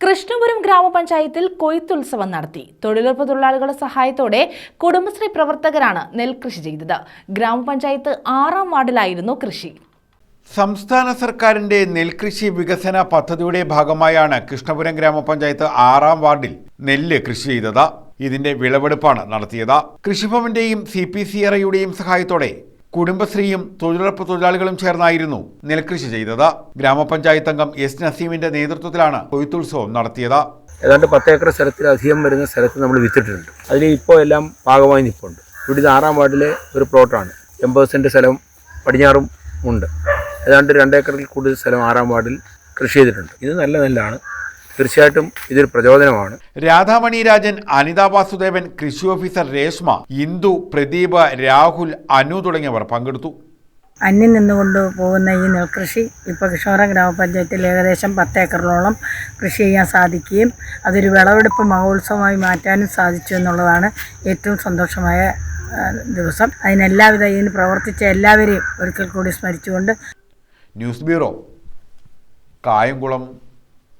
കൃഷ്ണപുരം ഗ്രാമപഞ്ചായത്തിൽ കൊയ്ത്തുത്സവം നടത്തി. തൊഴിലുറപ്പ് തൊഴിലാളികളുടെ സഹായത്തോടെ കുടുംബശ്രീ പ്രവർത്തകരാണ് നെൽകൃഷി ചെയ്തത്. ഗ്രാമപഞ്ചായത്ത് ആറാം വാർഡിലായിരുന്നു കൃഷി. സംസ്ഥാന സർക്കാരിന്റെ നെൽകൃഷി വികസന പദ്ധതിയുടെ ഭാഗമായാണ് കൃഷ്ണപുരം ഗ്രാമപഞ്ചായത്ത് ആറാം വാർഡിൽ നെല്ല് കൃഷി ചെയ്തത്. ഇതിന്റെ വിളവെടുപ്പാണ് നടത്തിയത്. കൃഷിഭവന്റെയും സി പി സി സഹായത്തോടെ കുടുംബശ്രീയും തൊഴിലുറപ്പ് തൊഴിലാളികളും ചേർന്നായിരുന്നു നെൽകൃഷി ചെയ്തത്. ഗ്രാമപഞ്ചായത്ത് അംഗം എസ് നസീമിന്റെ നേതൃത്വത്തിലാണ് കൊയ്ത്തുത്സവം നടത്തിയത്. ഏതാണ്ട് പത്ത് ഏക്കർ സ്ഥലത്തിലധികം വരുന്ന സ്ഥലത്ത് നമ്മൾ വിത്തിട്ടുണ്ട് അതിൽ ഇപ്പോൾ എല്ലാം ഭാഗമായി നിൽപ്പുണ്ട്. ഇവിടെ ഇത് ആറാം വാർഡിലെ ഒരു പ്ലോട്ടാണ്. എൺപത് സെന്റ് സ്ഥലം പടിഞ്ഞാറും ഉണ്ട്. ഏതാണ്ട് രണ്ടേക്കറിൽ കൂടുതൽ സ്ഥലം ആറാം വാർഡിൽ കൃഷി ചെയ്തിട്ടുണ്ട്. ഇത് നല്ല നെല്ലാണ്. തീർച്ചയായിട്ടും ഇതൊരു പ്രചോദനമാണ്. രാധാമണി രാജൻ അനിതാ വാസുദേവൻ കൃഷി ഓഫീസർ രേഷ്മ ഇന്ദു പ്രദീപ് രാഹുൽ അനു തുടങ്ങിയവർ പങ്കെടുത്തു. അന്യം നിന്നുകൊണ്ട് പോകുന്ന ഈ നെൽകൃഷി ഇപ്പോൾ കിഷോറ ഗ്രാമപഞ്ചായത്തിൽ ഏകദേശം പത്ത് ഏക്കറിലോളം കൃഷി ചെയ്യാൻ സാധിക്കുകയും അതൊരു വിളവെടുപ്പ് മഹോത്സവമായി മാറ്റാനും സാധിച്ചു എന്നുള്ളതാണ് ഏറ്റവും സന്തോഷമായ ദിവസം. അതിനെല്ലാവിധ ഇതിന് പ്രവർത്തിച്ച എല്ലാവരെയും ഒരിക്കൽ കൂടി സ്മരിച്ചുകൊണ്ട് ന്യൂസ് ബ്യൂറോ കായംകുളം.